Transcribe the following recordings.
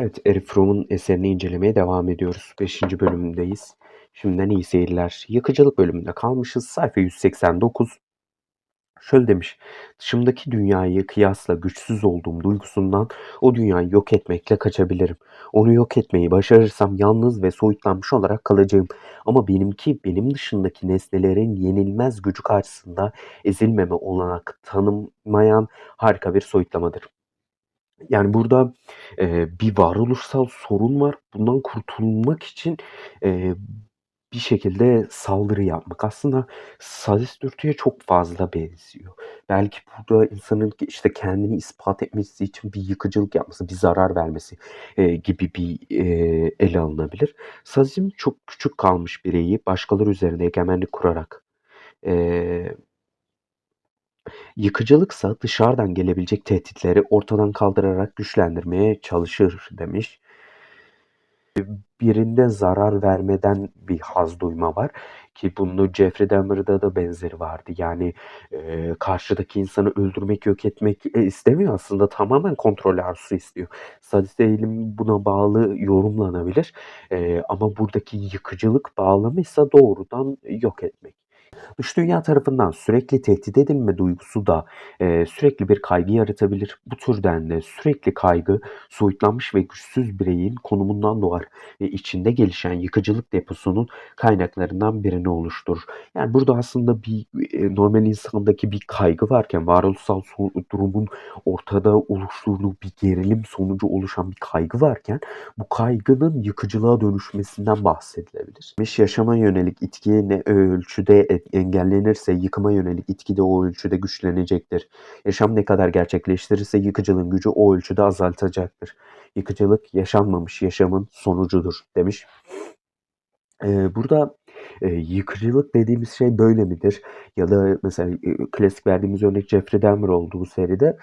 Evet, Erich Fromm'un eserini incelemeye devam ediyoruz. 5. bölümündeyiz. Şimdiden iyi seyirler. Yıkıcılık bölümünde kalmışız. Sayfa 189. Şöyle demiş. Dışımdaki dünyayı kıyasla güçsüz olduğum duygusundan o dünyayı yok etmekle kaçabilirim. Onu yok etmeyi başarırsam yalnız ve soyutlanmış olarak kalacağım. Ama benimki benim dışındaki nesnelerin yenilmez gücü karşısında ezilmeme olanak tanımayan harika bir soyutlamadır. Yani burada, eee, bir varoluşsal sorun var. Bundan kurtulmak için, eee, bir şekilde saldırı yapmak. Aslında sadist dürtüye çok fazla benziyor. Belki burada insanın işte kendini ispat etmesi için bir yıkıcılık yapması, bir zarar vermesi, eee, gibi bir, eee, ele alınabilir. Sadizm çok küçük kalmış bireyi başkaları üzerinde egemenlik kurarak, eee Yıkıcılıksa dışarıdan gelebilecek tehditleri ortadan kaldırarak güçlendirmeye çalışır demiş. Birinde zarar vermeden bir haz duyma var ki bunu Jeffrey Dahmer'da da benzeri vardı. Yani, eee, karşıdaki insanı öldürmek, yok etmek, eee, istemiyor aslında tamamen kontrol arzusu istiyor. Sadist eğilim buna bağlı yorumlanabilir, eee, ama buradaki yıkıcılık bağlamıysa doğrudan yok etmek. Dış dünya tarafından sürekli tehdit edilme duygusu da, eee, sürekli bir kaygı yaratabilir. Bu türden de sürekli kaygı, soyutlanmış ve güçsüz bireyin konumundan doğar ve içinde gelişen yıkıcılık deposunun kaynaklarından birini oluşturur. Yani burada aslında bir, eee, normal insandaki bir kaygı varken varoluşsal durumun ortada oluşturduğu bir gerilim sonucu oluşan bir kaygı varken bu kaygının yıkıcılığa dönüşmesinden bahsedilebilir. Yaşama yönelik itki ne ölçüde engellenirse yıkıma yönelik itki de o ölçüde güçlenecektir. Yaşam ne kadar gerçekleştirirse yıkıcılığın gücü o ölçüde azaltacaktır. Yıkıcılık yaşanmamış yaşamın sonucudur demiş. Eee, burada, eee, yıkıcılık dediğimiz şey böyle midir? Ya da mesela, eee, klasik verdiğimiz örnek Jeffrey Dahmer oldu bu seride.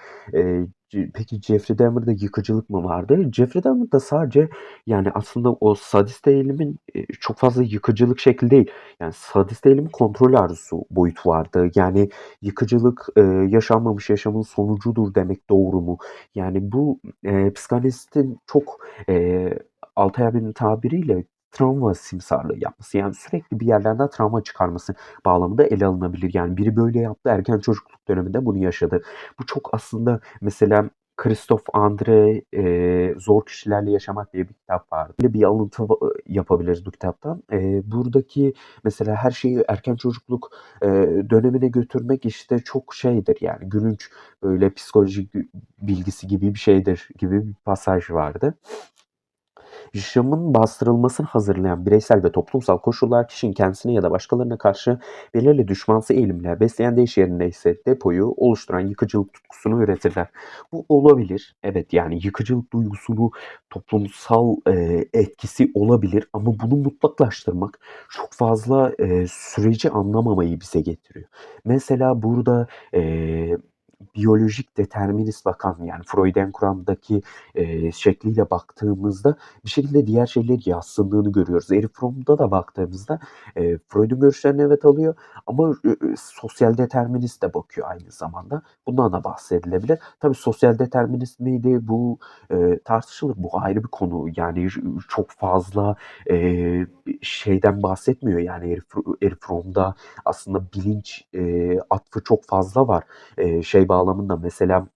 C peki Jeffrey Dahmer'da yıkıcılık mı vardı? Jeffrey Dahmer'da sadece, yani, aslında o sadist eğilimin, çok fazla yıkıcılık şekli değil. Yani, sadist eğilimin kontrol arzusu boyutu vardı. Yani, yıkıcılık, yaşanmamış yaşamın sonucudur demek doğru mu? Yani, bu, eee, psikanalistin çok, eee, Altay abinin tabiriyle travma simsarlığı yapması, yani sürekli bir yerlerden travma çıkarması bağlamında ele alınabilir. Yani biri böyle yaptı, erken çocukluk döneminde bunu yaşadı. Bu çok aslında mesela Christoph André, eee, Zor Kişilerle Yaşamak diye bir kitap vardı. Böyle bir alıntı yapabiliriz bu kitaptan. Eee, buradaki mesela her şeyi erken çocukluk, eee, dönemine götürmek işte çok şeydir yani gülünç, böyle psikolojik bilgisi gibi bir şeydir gibi bir pasaj vardı. Yaşamın bastırılmasını hazırlayan bireysel ve toplumsal koşullar kişinin kendisine ya da başkalarına karşı belirli düşmansı eğilimler besleyen değiş yerindeyse depoyu oluşturan yıkıcılık tutkusunu üretirler. Bu olabilir. Evet yani yıkıcılık duygusunu toplumsal e, etkisi olabilir ama bunu mutlaklaştırmak çok fazla e, süreci anlamamayı bize getiriyor. Mesela burada e, biyolojik determinist bakan yani Freuden kuramdaki, eee, şekliyle baktığımızda bir şekilde diğer şeyleri yadsındığını görüyoruz. Erich Fromm'da da baktığımızda, eee, Freud'un görüşlerini evet alıyor ama, ııı, sosyal determinist de bakıyor aynı zamanda. Bundan da bahsedilebilir. Tabii sosyal determinist miydi bu, eee, tartışılır. Bu ayrı bir konu. Yani çok fazla, eee, şeyden bahsetmiyor yani Erich Fromm'da aslında bilinç, eee, atfı çok fazla var. Eee, şey bağlamında mesela,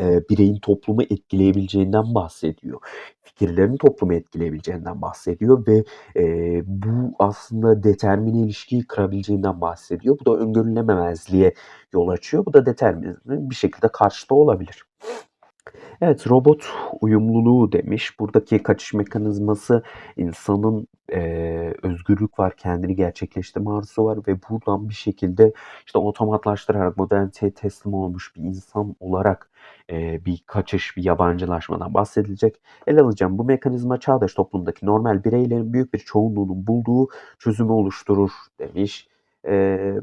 eee, bireyin toplumu etkileyebileceğinden bahsediyor. Fikirlerinin toplumu etkileyebileceğinden bahsediyor ve, eee, bu aslında determine ilişkiyi kırabileceğinden bahsediyor. Bu da öngörülememezliğe yol açıyor. Bu da determinizmin bir şekilde karşıtı olabilir. Evet, robot uyumluluğu demiş. Buradaki kaçış mekanizması insanın, eee, özgürlük var, kendini gerçekleştirme arzusu var ve buradan bir şekilde, işte, otomatlaştırarak moderniteye teslim olmuş bir insan olarak, eee, bir kaçış, bir yabancılaşmadan bahsedilecek. Ele alacağım bu mekanizma çağdaş toplumdaki normal bireylerin büyük bir çoğunluğunun bulduğu çözümü oluşturur demiş. Emm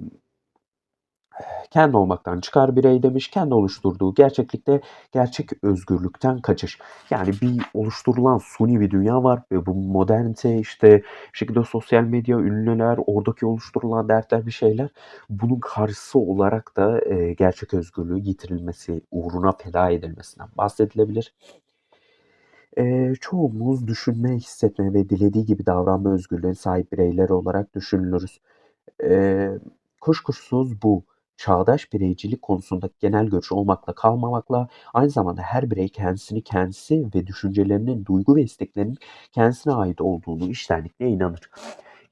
kendi olmaktan çıkar birey demiş, kendi oluşturduğu gerçeklikte gerçek özgürlükten kaçış. Yani bir oluşturulan suni bir dünya var ve bu modernite işte şekilde sosyal medya, ünlüler, oradaki oluşturulan dertler bir şeyler bunun karşısı olarak da e, gerçek özgürlüğü yitirilmesi, uğruna feda edilmesinden bahsedilebilir. Eee, çoğumuz düşünme, hissetme ve dilediği gibi davranma özgürlüğüne sahip bireyler olarak düşünülürüz. Eee, kuşkusuz bu çağdaş bireycilik konusunda genel görüş olmakla kalmamakla aynı zamanda her birey kendisini kendisi ve düşüncelerinin, duygu ve isteklerinin kendisine ait olduğunu içtenlikle inanır.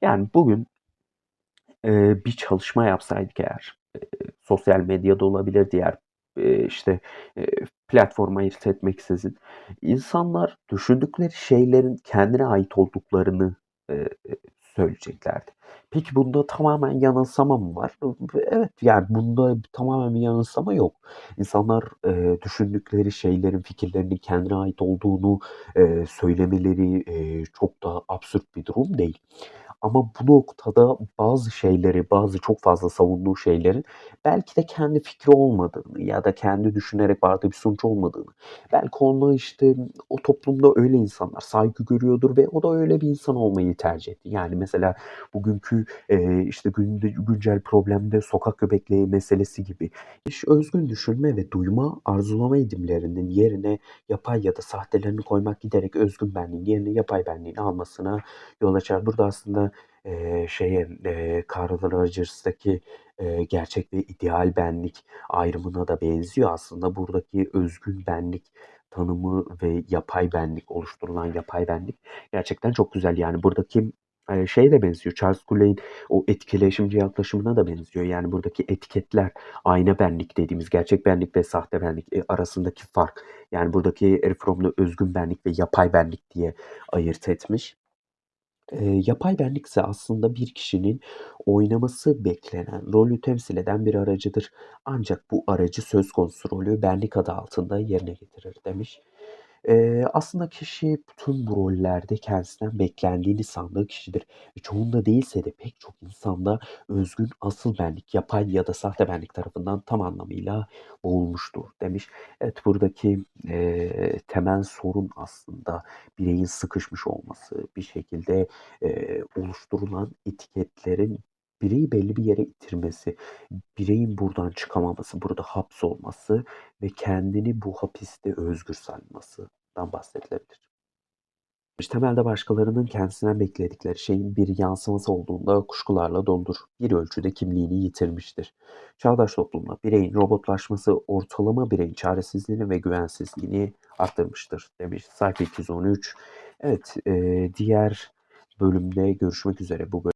Yani bugün eee, bir çalışma yapsaydık eğer, eee, sosyal medyada olabilir, diğer, işte, eee, platform ayırt etmeksizin insanlar düşündükleri şeylerin kendine ait olduklarını, söyleyeceklerdi. Peki bunda tamamen yanılsama mı var? Evet, yani bunda tamamen bir yanılsama yok. İnsanlar, eee, düşündükleri şeylerin, fikirlerinin kendine ait olduğunu, eee, söylemeleri, eee, çok da absürt bir durum değil. Ama bu noktada bazı şeyleri, bazı çok fazla savunduğu şeylerin belki de kendi fikri olmadığını ya da kendi düşünerek vardığı bir sonuç olmadığını, belki ona, işte, o toplumda öyle insanlar saygı görüyordur ve o da öyle bir insan olmayı tercih etti. Yani mesela bugünkü, eee, işte, günde güncel problemde sokak köpekleri meselesi gibi iş özgün düşünme ve duyma, arzulama edimlerinin yerine yapay ya da sahtelerini koymak giderek özgün benliğin yerine yapay benliğini almasına yol açar. Burada aslında, eee, şeye, eee, Carl Rogers'taki, eee, gerçek ve ideal benlik ayrımına da benziyor aslında. Buradaki özgün benlik tanımı ve yapay benlik, oluşturulan yapay benlik gerçekten çok güzel. Yani buradaki, şeye de benziyor, Charles Cooley'in o etkileşimci yaklaşımına da benziyor. Yani buradaki etiketler, ayna benlik dediğimiz gerçek benlik ve sahte benlik, arasındaki fark. Yani buradaki Erich Fromm'da özgün benlik ve yapay benlik diye ayırt etmiş. Eee, yapay benlikse aslında bir kişinin oynaması beklenen rolü temsil eden bir aracıdır. Ancak bu aracı söz konusu rolü benlik adı altında yerine getirir demiş. Eee, aslında kişi bütün bu rollerde kendisinden beklendiğini sandığı kişidir ve çoğunda değilse de pek çok insanda özgün asıl benlik, yapay ya da sahte benlik tarafından tam anlamıyla boğulmuştur demiş. Evet, buradaki, eee, temel sorun aslında bireyin sıkışmış olması, bir şekilde, eee, oluşturulan etiketlerin bireyi belli bir yere itirmesi, bireyin buradan çıkamaması, burada hapsolması ve kendini bu hapiste özgür saymasından bahsedilebilir. Temelde başkalarının kendisinden bekledikleri şeyin bir yansıması olduğunda kuşkularla doludur. Bir ölçüde kimliğini yitirmiştir. Çağdaş toplumda bireyin robotlaşması ortalama bireyin çaresizliğini ve güvensizliğini arttırmıştır demiş. Sayfa 213. Evet, eee, diğer bölümde görüşmek üzere. Bu böl